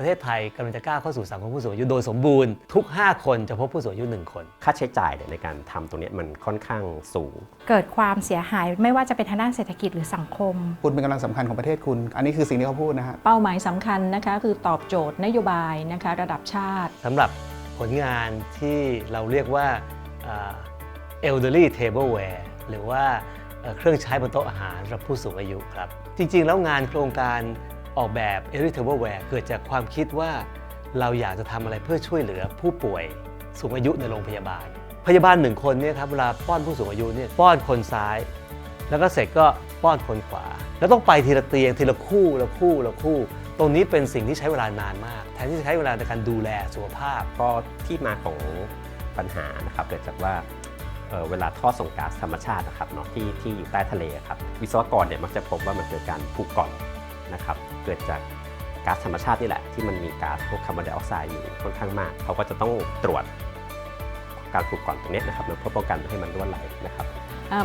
ประเทศไทยกำลังจะก้าวเข้าสู่สังคมผู้สูงอายุโดยสมบูรณ์ทุก 5 คนจะพบผู้สูงอายุ 1 คน ค่าใช้จ่ายเนี่ยในการทำตรงเนี้ยมันค่อนข้างสูง เกิดความเสียหายไม่ว่าจะเป็นทางด้านเศรษฐกิจหรือสังคม คุณเป็นกำลังสำคัญของประเทศคุณ อันนี้คือสิ่งที่เขาพูดนะฮะ เป้าหมายสำคัญนะคะคือตอบโจทย์นโยบายนะคะระดับชาติ สำหรับผลงานที่เราเรียกว่าอ่า elderly tableware หรือว่าเอ่อเครื่องใช้บนโต๊ะอาหารสำหรับผู้สูงอายุครับ จริงๆ แล้วงานโครงการ ออกแบบ elderly tableware เกิดจากความคิดว่าเราอยากจะทำอะไรเพื่อช่วยเหลือผู้ป่วยสูงอายุในโรงพยาบาล พยาบาลหนึ่งคนเนี่ยครับเวลาป้อนผู้สูงอายุเนี่ยป้อนคนซ้าย แล้วก็เสร็จก็ป้อนคนขวา แล้วต้องไปทีละเตียงทีละคู่ละคู่ละคู่ ตรงนี้เป็นสิ่งที่ใช้เวลานานมาก แทนที่จะใช้เวลาในการดูแลสุขภาพ ก็ที่มาของปัญหานะครับเกิดจากว่าเเวลาท่อส่งก๊าซธรรมชาตินะครับเนาะที่ที่อยู่ใต้ทะเลครับวิศวกรเนี่ยมักจะพบว่ามันเกิดการผุก่อน นะครับเกิดจากก๊าซธรรมชาตินี่แหละที่มันมีก๊าซพวกคาร์บอนไดออกไซด์อยู่ค่อนข้างมาก เขาก็จะต้องตรวจการผุก่อนตรงนี้นะครับเพื่อป้องกันไม่ให้มันรั่วไหลนะครับ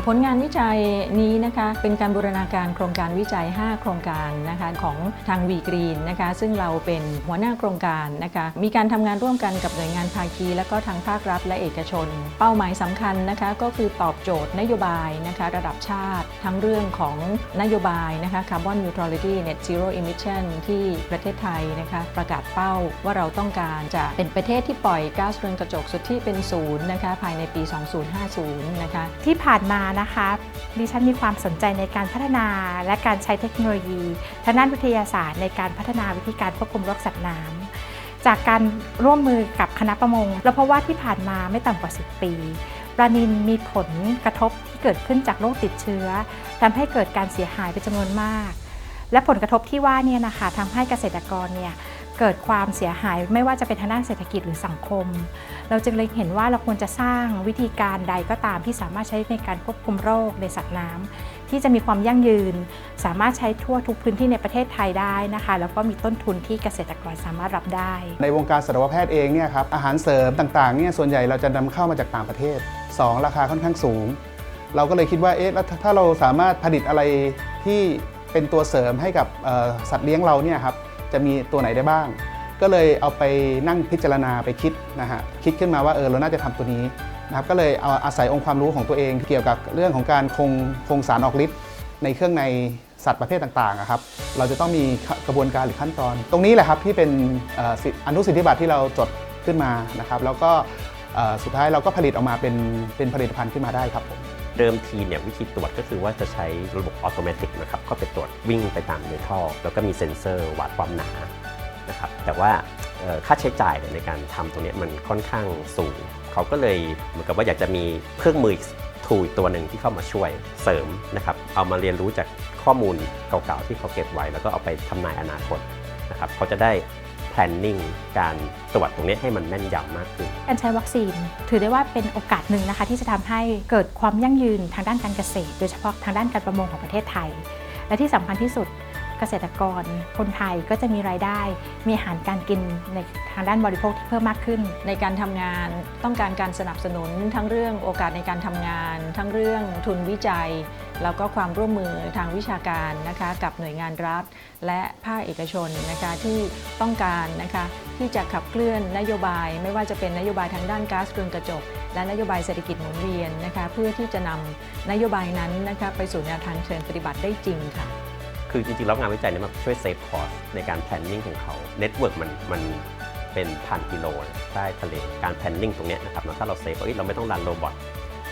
ผลงานวิจัยนี้นะคะเป็นการบูรณาการโครงการวิจัย 5 โครงการนะคะของทางวีกรีนนะคะซึ่งเราเป็นหัวหน้าโครงการนะคะมีการทำงานร่วมกันกับหน่วยงานภาคี และก็ทางภาครัฐและเอกชน เป้าหมายสำคัญนะคะก็คือตอบโจทย์นโยบายนะคะระดับชาติ ทั้งเรื่องของนโยบายนะคะ Carbon Neutrality Net Zero Emission ที่ประเทศไทยนะคะประกาศเป้าว่าเราต้องการจะเป็นประเทศที่ปล่อยก๊าซเรือนกระจกสุดทธิเป็นศูนย์นะคะภายในปี 2050 นะคะที่ผ่านมานะคะดิฉันมีความสนใจในการพัฒนาและการใช้เทคโนโลยีทางด้านวิทยาศาสตร์ ในการพัฒนาวิธีการควบคุมโรคสัตว์น้ำจากการร่วมมือกับคณะประมง เราพบว่าที่ผ่านมาไม่ต่ำกว่า 10 ปีปลานินมีผลกระทบที่เกิดขึ้นจากโรคติดเชื้อทำให้เกิดการเสียหายเป็นจำนวนมาก และผลกระทบที่ว่านี่นะคะทำให้เกษตรกรเนี่ย เกิดความเสียหายไม่ว่าจะเป็นทางด้านเศรษฐกิจหรือสังคม เราจึงเลยเห็นว่าเราควรจะสร้างวิธีการใดก็ตามที่สามารถใช้ในการควบคุมโรคในสัตว์น้ำที่จะมีความยั่งยืน สามารถใช้ทั่วทุกพื้นที่ในประเทศไทยได้นะคะ แล้วก็มีต้นทุนที่เกษตรกรสามารถรับได้ ในวงการสัตวแพทย์เองเนี่ยครับอาหารเสริมต่างๆเนี่ยส่วนใหญ่เราจะนำเข้ามาจากต่างประเทศ 2 ราคาค่อนข้างสูง เราก็เลยคิดว่าเอ๊ะถ้าเราสามารถผลิตอะไรที่เป็นตัวเสริมให้กับสัตว์เลี้ยงเราเนี่ยครับ จะมีตัวไหนได้บ้าง ก็เลยเอาไปนั่งพิจารณาไปคิดนะฮะคิดขึ้นมาว่าเออเราน่าจะทำตัวนี้นะครับก็เลยเอาอาศัยองค์ความรู้ของตัวเอง เกี่ยวกับเรื่องของการคงคงสารออกฤทธิ์ในเครื่องในสัตว์ประเภทต่างๆครับ เราจะต้องมีกระบวนการหรือขั้นตอน ตรงนี้แหละครับที่เป็นอนุสิทธิบัตรที่เราจดขึ้นมานะครับ แล้วก็สุดท้ายเราก็ผลิตออกมาเป็นเป็นผลิตภัณฑ์ขึ้นมาได้ครับผมเดิมทีเนี่ยวิธีตรวจก็คือว่าจะใช้ระบบอัตโนมัตินะครับ ก็ไปตรว วิ่งไปตามในท่อ แล้วก็มีเซ็นเซอร์วัดความหนานะครับแต่ว่าค่าใช้จ่ายในการทำตรงนี้มันค่อนข้างสูง เขาก็เลยเหมือนกับว่าอยากจะมีเครื่องมือทูอีกตัวหนึ่งที่เข้ามาช่วยเสริมนะครับเอามาเรียนรู้จากข้อมูลเก่าๆที่เขาเก็บไว้ แล้วก็เอาไปทำนายอนาคตนะครับเขาจะได้ planning การตรวจตรงนี้ให้มันแม่นยำมากขึ้น การใช้วัคซีน ถือได้ว่าเป็นโอกาสหนึ่งนะคะที่จะทำให้เกิดความยั่งยืนทางด้านการเกษตร โดยเฉพาะทางด้านการประมงของประเทศไทย และที่สำคัญที่สุด เกษตรกร คนไทยก็จะมีรายได้ มีอาหารการกินในทางด้านบริโภคที่เพิ่มมากขึ้น ในการทำงานต้องการการสนับสนุนทั้งเรื่องโอกาสในการทำงาน ทั้งเรื่องทุนวิจัย แล้วก็ความร่วมมือทางวิชาการนะคะกับหน่วยงานรัฐ และภาคเอกชนนะคะที่ต้องการนะคะที่จะขับเคลื่อนนโยบาย ไม่ว่าจะเป็นนโยบายทางด้านก๊าซเรือนกระจก และนโยบายเศรษฐกิจหมุนเวียนนะคะเพื่อที่จะนำนโยบายนั้นนะคะไปสู่แนวทางเชิงปฏิบัติได้จริงค่ะ คือจริงๆแล้วงานวิจัยเนี่ยมันช่วยเซฟคอสในการ planning ของเขาเน็ตเวิร์กมันมันเป็นพันกิโลใต้ทะเลการ planning ตรงนี้นะครับถ้าเราเซฟว่าเอ้ยเราไม่ต้องรันโรบอท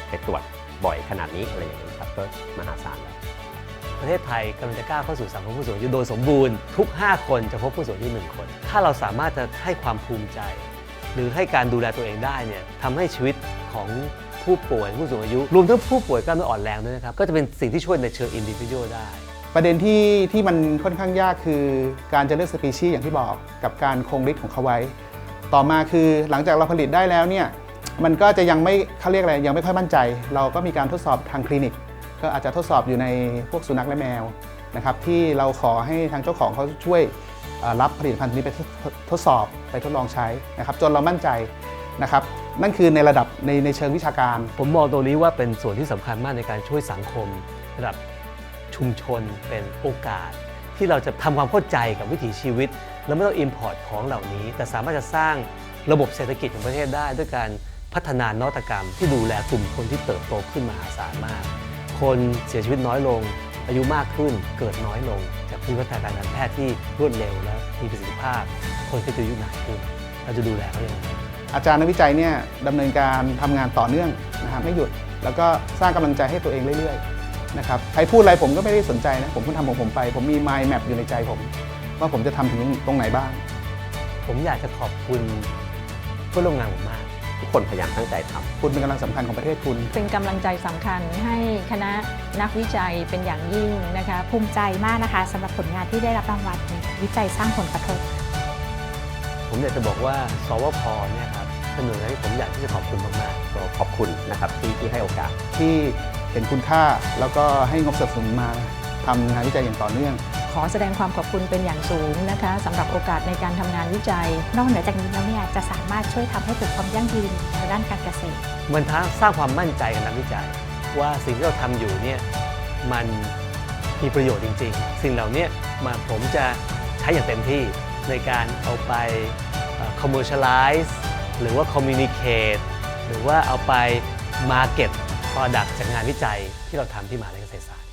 ไปตรวจบ่อยขนาดนี้อะไรอย่างเงี้ยครับก็มหาศาลแล้วประเทศไทยกำลังจะก้าวเข้าสู่สังคมผู้สูงอายุโดยสมบูรณ์ทุก 5 คนจะพบผู้สูงอายุหนึ่งคน ถ้าเราสามารถจะให้ความภูมิใจ หรือให้การดูแลตัวเองได้เนี่ยทำให้ชีวิตของผู้ป่วยผู้สูงอายุ รวมทั้งผู้ป่วยกล้ามเนื้ออ่อนแรงด้วยนะครับ ก็จะเป็นสิ่งที่ช่วยในเชิงอินดิวิ u a l ได้ ประเด็นที่ที่มันค่อนข้างยากคือการจะเลือกสปีชีส์อย่างที่บอกกับการคงฤทธิ์ของเขาไว้ ต่อมาคือหลังจากเราผลิตได้แล้วเนี่ยมันก็จะยังไม่เขาเรียกอะไรยังไม่ค่อยมั่นใจ เราก็มีการทดสอบทางคลินิก ก็อาจจะทดสอบอยู่ในพวกสุนัขและแมวนะครับที่เราขอให้ทางเจ้าของเขาช่วยรับผลิตภัณฑ์นี้ไปทดสอบไปทดลองใช้นะครับจนเรามั่นใจนะครับนั่นคือในระดับในในเชิงวิชาการ ผมมองตรงนี้ว่าเป็นส่วนที่สำคัญมากในการช่วยสังคมระดับ ชุมชนเป็นโอกาส ที่เราจะทำความเข้าใจกับวิถีชีวิต แล้วไม่ต้องอิมพอร์ตของเหล่านี้ แต่สามารถจะสร้างระบบเศรษฐกิจของประเทศได้ด้วยการพัฒนานวัตกรรม ที่ดูแลกลุ่มคนที่เติบโตขึ้นมหาศาลมาก คนเสียชีวิตน้อยลง อายุมากขึ้นเกิดน้อยลง จากวิวัฒนาการการแพทย์ที่รวดเร็วและมีประสิทธิภาพ คนก็จะอายุนานขึ้นเราจะดูแลเขาอย่างไรอาจารย์นักวิจัยเนี่ยดำเนินการทำงานต่อเนื่องนะครับไม่หยุด แล้วก็สร้างกำลังใจให้ตัวเองเรื่อยๆ นะครับใครพูดอะไรผมก็ไม่ได้สนใจนะ ผมก็ทำของผมไป ผมมี mind map อยู่ในใจผม ว่าผมจะทำถึงตรงไหนบ้าง ผมอยากจะขอบคุณเพื่อนร่วมงานผมมาก ทุกคนพยายามตั้งใจทำ คุณเป็นกำลังสำคัญของประเทศคุณ เป็นกำลังใจสำคัญให้คณะนักวิจัยเป็นอย่างยิ่งนะคะ ภูมิใจมากนะคะสำหรับผลงานที่ได้รับรางวัลวิจัยสร้างผลกระทบ ผมอยากจะบอกว่า สวพเนี่ยครับเป็นหน่วยงานที่ผมอยากที่จะขอบคุณมากก็ขอบคุณนะครับที่ที่ให้โอกาส ที่ เห็นคุณค่า แล้วก็ให้งบสนับสนุนมาทำงานวิจัยอย่างต่อเนื่อง ขอแสดงความขอบคุณเป็นอย่างสูงนะคะสำหรับโอกาสในการทำงานวิจัย นอกเหนือจากนี้แล้วเนี่ยจะสามารถช่วยทำให้เกิดความยั่งยืนในด้านการเกษตรๆมันทั้งสร้างความมั่นใจกับนักวิจัย ว่าสิ่งที่เราทำอยู่เนี่ยมันมีประโยชน์จริง ๆ สิ่งเหล่านี้มาผมจะใช้อย่างเต็มที่ในการเอาไปเอ่อ commercialize หรือว่า communicate หรือว่าเอาไป market product จากงานวิจัยที่เราทำที่มหาวิทยาลัยเกษตรศาสตร์